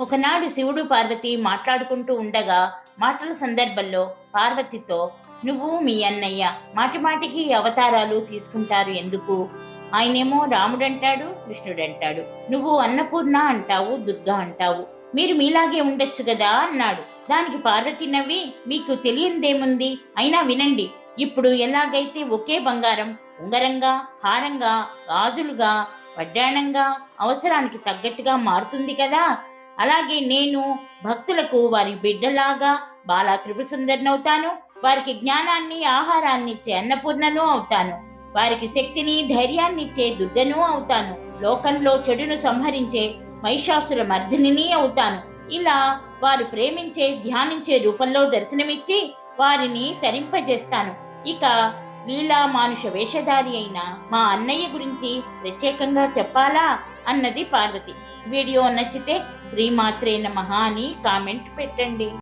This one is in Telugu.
ఒకనాడు శివుడు పార్వతి మాట్లాడుకుంటూ ఉండగా మాటల సందర్భంలో పార్వతితో నువ్వు మీ అన్నయ్య మాటిమాటికి అవతారాలు తీసుకుంటారు ఎందుకు? ఆయనేమో రాముడంటాడు కృష్ణుడంటాడు. నువ్వు అన్నపూర్ణ అంటావు దుర్గా అంటావు. మీరు మీలాగే ఉండొచ్చు కదా అన్నాడు. దానికి పార్వతి నవ్వి మీకు తెలియందేముంది? అయినా వినండి. ఇప్పుడు ఎలాగైతే ఒకే బంగారం ఉంగరంగా హారంగా గాజులుగా వడ్డాణంగా అవసరానికి తగ్గట్టుగా మారుతుంది కదా అలాగే నేను భక్తులకు వారి బిడ్డలాగా బాలా త్రిపుర సుందరినవుతాను వారికి జ్ఞానాన్ని ఆహారాన్ని ఇచ్చే అన్నపూర్ణను అవుతాను వారికి శక్తిని ధైర్యాన్ని ఇచ్చే దుర్గను అవుతాను లోకంలో చెడును సంహరించే మహిషాసుర మర్దిని అవుతాను. ఇలా వారు ప్రేమించే ధ్యానించే రూపంలో దర్శనమిచ్చి వారిని తరింపజేస్తాను. ఇక లీలా మానుష వేషధారి అయిన మా అన్నయ్య గురించి ప్రత్యేకంగా చెప్పాలా? అన్నది పార్వతి. వీడియో నచ్చితే శ్రీమాత్రే మహాని అని కామెంట్ పెట్టండి.